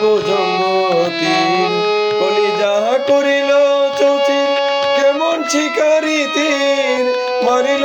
জঙ্গু জঙ্গতির কলিজা করিল চৌচির কেমন শিকারি তীর মারিল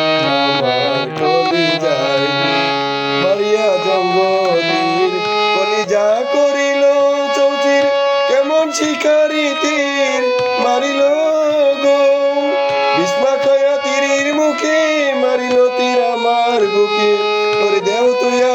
বুকে। তোর দেও তুইয়া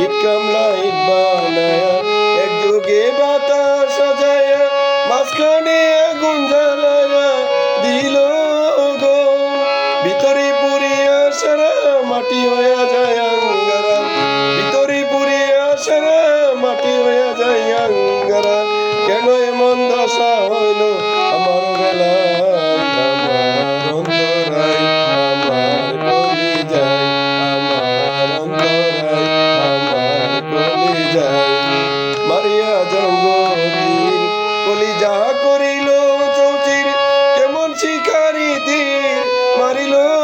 ঈদ কামলা ঈদ বানায়া এক যুগে বাতাস সাজায়া মাঝখানে દીકરી મારી લો